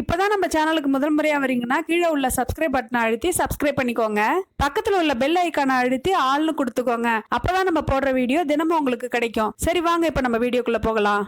இப்போதான் நம்ம சேனலுக்கு முதல் முறையாக வரீங்கன்னா கீழே உள்ள சப்ஸ்கிரைப் பட்டனை அழுத்தி சப்ஸ்கிரைப் பண்ணிக்கோங்க. பக்கத்தில் உள்ள பெல் ஐக்கானை அழுத்தி ஆள்னு கொடுத்துக்கோங்க. அப்போதான் நம்ம போடுற வீடியோ தினமும் உங்களுக்கு கிடைக்கும். சரி வாங்க இப்போ நம்ம வீடியோக்குள்ளே போகலாம்.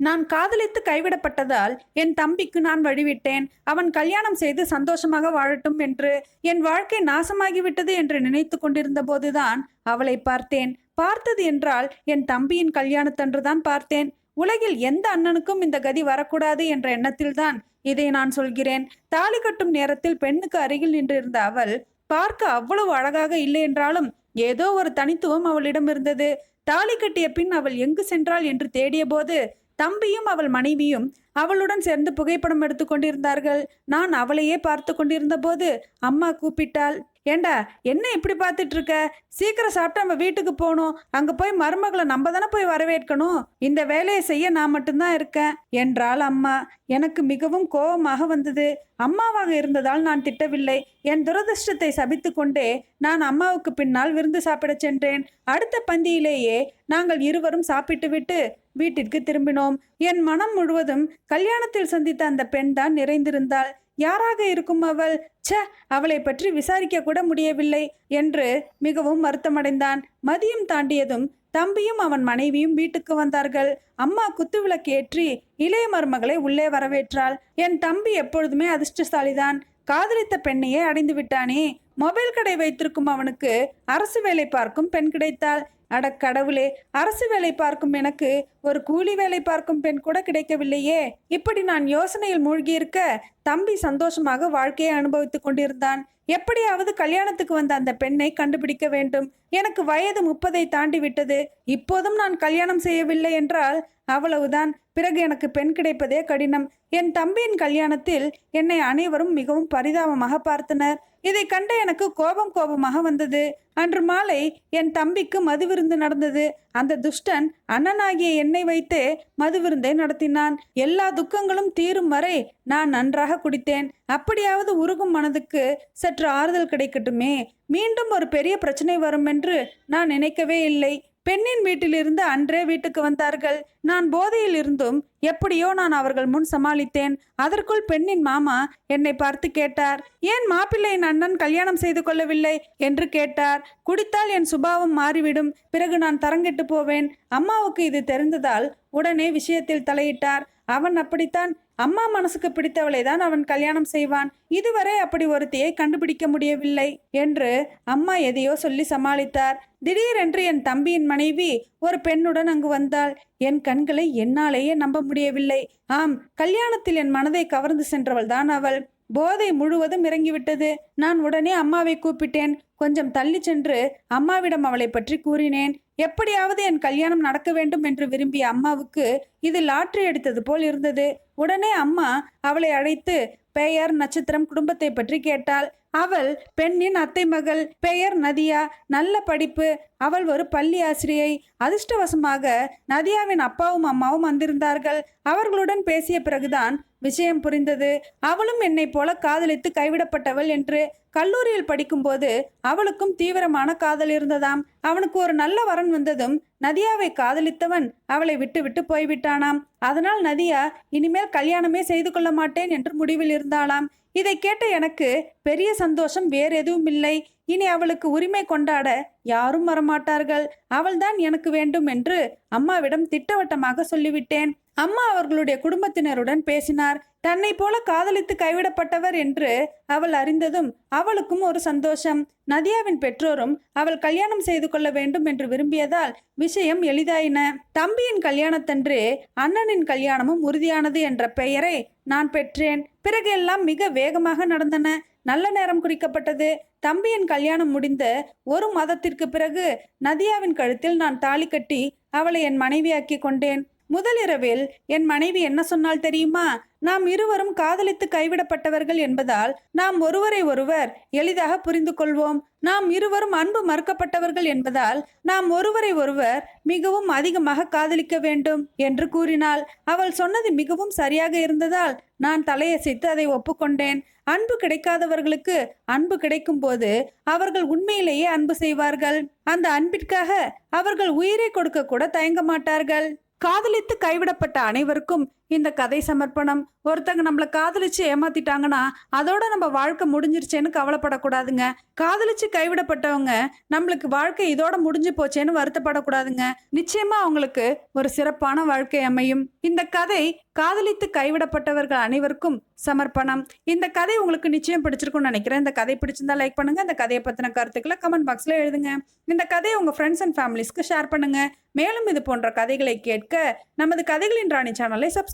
நான் காதலித்து கைவிடப்பட்டதால் என் தம்பிக்கு நான் வழிவிட்டேன். அவன் கல்யாணம் செய்து சந்தோஷமாக வாழட்டும் என்று என் வாழ்க்கை நாசமாகிவிட்டது என்று நினைத்து கொண்டிருந்த போதுதான் அவளை பார்த்தேன். பார்த்தது என்றால் என் தம்பியின் கல்யாணத்தன்று தான் பார்த்தேன். உலகில் எந்த அண்ணனுக்கும் இந்த கதி வரக்கூடாது என்ற எண்ணத்தில்தான் இதை நான் சொல்கிறேன். தாலி கட்டும் நேரத்தில் பெண்ணுக்கு அருகில் நின்றிருந்த அவள் பார்க்க அவ்வளவு அழகாக இல்லை என்றாலும் ஏதோ ஒரு தனித்துவம் அவளிடம் இருந்தது. தாலி கட்டிய பின் அவள் எங்கு சென்றாள் என்று தேடிய போது தம்பியும் அவள் மனைவியும் அவளுடன் சேர்ந்து புகைப்படம் எடுத்து கொண்டிருந்தார்கள். நான் அவளையே பார்த்து கொண்டிருந்த போது அம்மா கூப்பிட்டாள் ஏண்டா என்ன இப்படி பார்த்துட்டு இருக்க சீக்கிரம் சாப்பிட்டு நம்ம வீட்டுக்கு போகணும். அங்க போய் மருமகளை நம்ம தானே போய் வரவேற்கணும். இந்த வேலையை செய்ய நான் மட்டும்தான் இருக்கேன் என்றாள் அம்மா. எனக்கு மிகவும் கோபமாக வந்தது. அம்மாவாக இருந்ததால் நான் திட்டவில்லை. என் துரதிர்ஷ்டத்தை சபித்து கொண்டே நான் அம்மாவுக்கு பின்னால் விருந்து சாப்பிடச் சென்றேன். அடுத்த பந்தியிலேயே நாங்கள் இருவரும் சாப்பிட்டுவிட்டு வீட்டிற்கு திரும்பினோம். என் மனம் முழுவதும் கல்யாணத்தில் சந்தித்த அந்த பெண் தான் நிறைந்திருந்தாள். யாராக இருக்கும் அவள்? ச்ச அவளை பற்றி விசாரிக்க கூட முடியவில்லை என்று மிகவும் வருத்தமடைந்தான். மதியம் தாண்டியதும் தம்பியும் அவன் மனைவியும் வீட்டுக்கு வந்தார்கள். அம்மா குத்துவிளக்கு ஏற்றி இளைய மருமகளை உள்ளே வரவேற்றாள். என் தம்பி எப்பொழுதுமே அதிர்ஷ்டசாலிதான். காதலித்த பெண்ணையே அடைந்து விட்டானே மொபைல் கடை வைத்திருக்கும் அவனுக்கு அரசு வேலை பார்க்கும் பெண் கிடைத்தாள். அட கடவுளே அரசு வேலை பார்க்கும் எனக்கு ஒரு கூலி வேலை பார்க்கும் பெண் கூட கிடைக்கவில்லையே. இப்படி நான் யோசனையில் மூழ்கியிருக்க தம்பி சந்தோஷமாக வாழ்க்கையை அனுபவித்துக் கொண்டிருந்தான். எப்படியாவது கல்யாணத்துக்கு வந்த அந்த பெண்ணை கண்டுபிடிக்க வேண்டும். எனக்கு வயது முப்பதை தாண்டி விட்டது இப்போதும் நான் கல்யாணம் செய்யவில்லை என்றால் அவ்வளவுதான். பிறகு எனக்கு பெண் கிடைப்பதே கடினம். என் தம்பியின் கல்யாணத்தில் என்னை அனைவரும் மிகவும் பரிதாபமாக பார்த்தனர். இதை கண்ட எனக்கு கோபம் கோபமாக வந்தது. அன்று மாலை என் தம்பிக்கு மது விருந்து நடந்தது. அந்த துஷ்டன் அண்ணனாகிய என்னை வைத்தே மது விருந்தை நடத்தினான். எல்லா துக்கங்களும் தீரும் வரை நான் நன்றாக குடித்தேன். அப்படியாவது உருகும் மனதுக்கு சற்று ஆறுதல் கிடைக்கட்டுமே. மீண்டும் ஒரு பெரிய பிரச்சனை வரும் என்று நான் நினைக்கவே இல்லை. பெண்ணின் வீட்டிலிருந்து அன்றே வீட்டுக்கு வந்தார்கள். நான் போதையில் இருந்தும் எப்படியோ நான் அவர்கள் முன் சமாளித்தேன். அதற்குள் பெண்ணின் மாமா என்னை பார்த்து கேட்டார் ஏன் மாப்பிள்ளையின் அண்ணன் கல்யாணம் செய்து கொள்ளவில்லை? என்று கேட்டார். குடித்தால் என் சுபாவம் மாறிவிடும். பிறகு நான் தரங்கெட்டு போவேன். அம்மாவுக்கு இது தெரிந்ததால் உடனே விஷயத்தில் தலையிட்டார். அவன் அப்படித்தான். அம்மா மனசுக்கு பிடித்தவளை தான் அவன் கல்யாணம் செய்வான். இதுவரை அப்படி ஒருத்தியை கண்டுபிடிக்க முடியவில்லை என்று அம்மா எதையோ சொல்லி சமாளித்தார். திடீரென்று என் தம்பியின் மனைவி ஒரு பெண்ணுடன் அங்கு வந்தாள். என் கண்களை என்னாலேயே நம்ப முடியவில்லை. ஆம் கல்யாணத்தில் என் மனதை கவர்ந்து சென்றவள் தான் அவள். போதை முழுவதும் இறங்கிவிட்டது. நான் உடனே அம்மாவை கூப்பிட்டேன். கொஞ்சம் தள்ளி சென்று அம்மாவிடம் அவளை பற்றி கூறினேன். எப்படியாவது என் கல்யாணம் நடக்க வேண்டும் என்று விரும்பிய அம்மாவுக்கு இது லாட்ரி அடித்தது போல் இருந்தது. உடனே அம்மா அவளை அழைத்து பெயர் நட்சத்திரம் குடும்பத்தை பற்றி கேட்டாள். அவள் பெண்ணின் அத்தை மகள் பெயர் நதியா நல்ல படிப்பு அவள் ஒரு பள்ளி ஆசிரியை. அதிர்ஷ்டவசமாக நதியாவின் அப்பாவும் அம்மாவும் வந்திருந்தார்கள். அவர்களுடன் பேசிய பிறகுதான் விஷயம் புரிந்தது. அவளும் என்னைப் போல காதலித்து கைவிடப்பட்டவள் என்று. கல்லூரியில் படிக்கும்போது அவளுக்கும் தீவிரமான காதல் இருந்ததாம். அவனுக்கு ஒரு நல்ல வரன் வந்ததும் நதியாவை காதலித்தவன் அவளை விட்டு விட்டு போய்விட்டானாம். அதனால் நதியா இனிமேல் கல்யாணமே செய்து கொள்ள மாட்டேன் என்று முடிவில் இருந்தாளாம். இதை கேட்ட எனக்கு பெரிய சந்தோஷம் வேறு எதுவும் இல்லை இனி அவளுக்கு உரிமை கொண்டாட யாரும் வரமாட்டார்கள். அவள்தான் எனக்கு வேண்டும் என்று அம்மாவிடம் திட்டவட்டமாக சொல்லிவிட்டேன். அம்மா அவர்களுடைய குடும்பத்தினருடன் பேசினார். தன்னை போல காதலித்து கைவிடப்பட்டவர் என்று அவள் அறிந்ததும் அவளுக்கும் ஒரு சந்தோஷம். நதியாவின் பெற்றோரும் அவள் கல்யாணம் செய்து கொள்ள வேண்டும் என்று விரும்பியதால் விஷயம் எளிதாயின. தம்பியின் கல்யாணத்தன்று அண்ணனின் கல்யாணமும் உறுதியானது என்ற பெயரை நான் பெற்றேன். பிறகு எல்லாம் மிக வேகமாக நடந்தன. நல்ல நேரம் குறிக்கப்பட்டது. தம்பியின் கல்யாணம் முடிந்த ஒரு மாதத்திற்கு பிறகு நதியாவின் கழுத்தில் நான் தாலி கட்டி அவளை என் மனைவியாக்கி கொண்டேன். முதலிரவில் என் மனைவி என்ன சொன்னால் தெரியுமா? நாம் இருவரும் காதலித்து கைவிடப்பட்டவர்கள் என்பதால் நாம் ஒருவரை ஒருவர் எளிதாக புரிந்து கொள்வோம். நாம் இருவரும் அன்பு மறுக்கப்பட்டவர்கள் என்பதால் நாம் ஒருவரை ஒருவர் மிகவும் அதிகமாக காதலிக்க வேண்டும் என்று கூறினாள். அவள் சொன்னது மிகவும் சரியாக இருந்ததால் நான் தலையசைத்து அதை ஒப்புக்கொண்டேன். அன்பு கிடைக்காதவர்களுக்கு அன்பு கிடைக்கும் போது அவர்கள் உண்மையிலேயே அன்பு செய்வார்கள். அந்த அன்பிற்காக அவர்கள் உயிரை கொடுக்க கூட தயங்க மாட்டார்கள். காதலித்து கைவிடப்பட்ட அனைவருக்கும் இந்த கதை சமர்ப்பணம். ஒருத்தங்க நம்மளை காதலிச்சு ஏமாத்திட்டாங்கன்னா அதோட நம்ம வாழ்க்கை முடிஞ்சிருச்சேன்னு கவலைப்படக்கூடாதுங்க. காதலிச்சு கைவிடப்பட்டவங்க நம்மளுக்கு வாழ்க்கை இதோட முடிஞ்சு போச்சேன்னு வருத்தப்படக்கூடாதுங்க. நிச்சயமா அவங்களுக்கு ஒரு சிறப்பான வாழ்க்கை அமையும். இந்த கதை காதலித்து கைவிடப்பட்டவர்கள் அனைவருக்கும் சமர்ப்பணம். இந்த கதை உங்களுக்கு நிச்சயம் பிடிச்சிருக்கும்னு நினைக்கிறேன். இந்த கதை பிடிச்சிருந்தா லைக் பண்ணுங்க. இந்த கதையை பத்தின கருத்துக்களை கமெண்ட் பாக்ஸ்ல எழுதுங்க. இந்த கதையை உங்க ஃப்ரெண்ட்ஸ் அண்ட் ஃபேமிலிஸ்க்கு ஷேர் பண்ணுங்க. மேலும் இது போன்ற கதைகளை கேட்க நமது கதைகளின் ராணி சேனலை சப்ஸ்கிரைப்